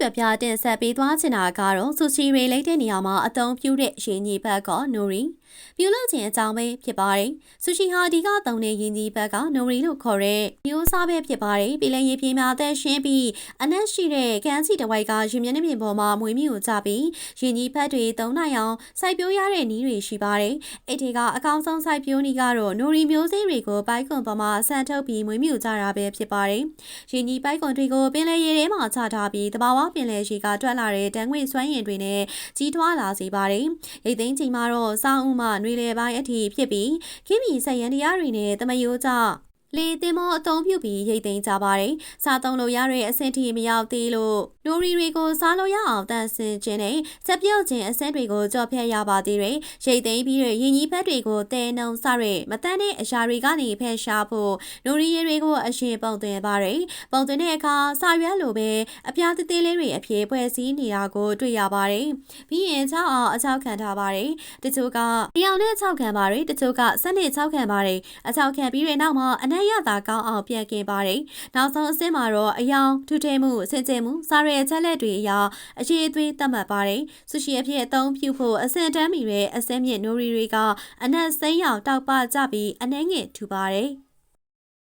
ပြပြတင်ဆက်ပေးသွားချင်တာကတော့ဆူရှီတွေလိမ့်တဲ့နေရာမှာအသုံးပြုတဲ့ရင်းကြီးဘက်ကနိုရီပြုလုပ်ခြင်းအကြောင်းပဲဖြစ်ပါတယ်။ဆူရှီဟာဒီကသုံးတဲ့ရင်းကြီးဘက်ကနိုရီလို့ခေါ်တဲ့မျိုးစားပဲဖြစ်ပါတယ်။ပြည်လည်ရေးပြင်းများအသက်ရှင်းပြီးအနက်ရှိတဲ့ကန်စီတဝိုက်ကရင်မျက်နှာပြင်ပေါ်မှာမွေးမြူကြပြီးရင်းကြီးဘက်တွေသုံးနိုင်အောင်စိုက်ပျိုးရတဲ့နည်းတွေရှိပါတယ်။အဲ့ဒီကအကောင်းဆုံးစိုက်ပျိုးနည်းကတော့နိုရီမျိုးစေ့တွေကိုပိုက်ကွန်ပေါ်မှာဆန်ထုတ်ပြီးမွေးမြူကြတာပဲဖြစ်ပါတယ်။ရင်းကြီးပိုက်ကွန်တွေကိုပင်လယ်ရေထဲမှာချထားပြီးတဘာဝပင်လယ်ရေကတွက်လာတဲ့တန်းငွေစွမ်းရည်တွေနဲ့ကြီးထွားလာစေပါတယ်။ရိတ်သိမ်းချိန်မှာတော့စောင်းဥမှနှွေလေပိုင်းအထိဖြစ်ပြီးခိမီဆက်ရန်တရားတွေနဲ့တမယိုးကြ လေတင်မောအသုံးပြုပြီးရိတ်သိမ်းကြပါတယ်။စားသုံးလို့ရတဲ့အဆင့်ထိမရောက်သေးလို့နိုရီတွေကိုစားလို့ရအောင်တန်ဆင်ခြင်းနဲ့စက်ပြုတ်ခြင်းအဆင့်တွေကိုကြော်ဖြတ်ရပါသေးတယ်။ရိတ်သိမ်းပြီးရင်ရင်ကြီးဘက်တွေကိုတဲနှုံစရဲမတန်းတဲ့အရာတွေကနေဖယ်ရှားဖို့နိုရီရည်တွေကိုအရှင်ပုံသွင်းပါတယ်။ပုံသွင်းတဲ့အခါစာရွက်လိုပဲအပြားသေးသေးလေးတွေအဖြစ်ဖွဲ့စည်းနေတာကိုတွေ့ရပါတယ်။ပြီးရင်ချောက်အောင်အချောက်ခံထားပါတယ်။တချို့ကတရားနဲ့ချောက်ခံပါတယ်။တချို့ကစက်နဲ့ချောက်ခံပါတယ်။အချောက်ခံပြီးတဲ့နောက်မှာအနက်ရတာကောင်းအောင်ပြန်ကင်ပါတယ်။နောက်ဆုံးအဆင့်မှာတော့အယောင်ထူထဲမှုဆင်ကျင်မှုစားရဲချက်လက်တွေအရာအရှိအသွေးသတ်မှတ်ပါတယ်။ဆူရှီအဖြစ်အသုံးပြုဖို့အဆင့်တန်းမီရဲ့အစင်းမြင့်နိုရီတွေကအနက်စိမ်းရောင်တောက်ပကြပြီးအနှဲငယ်ထူပါတယ်။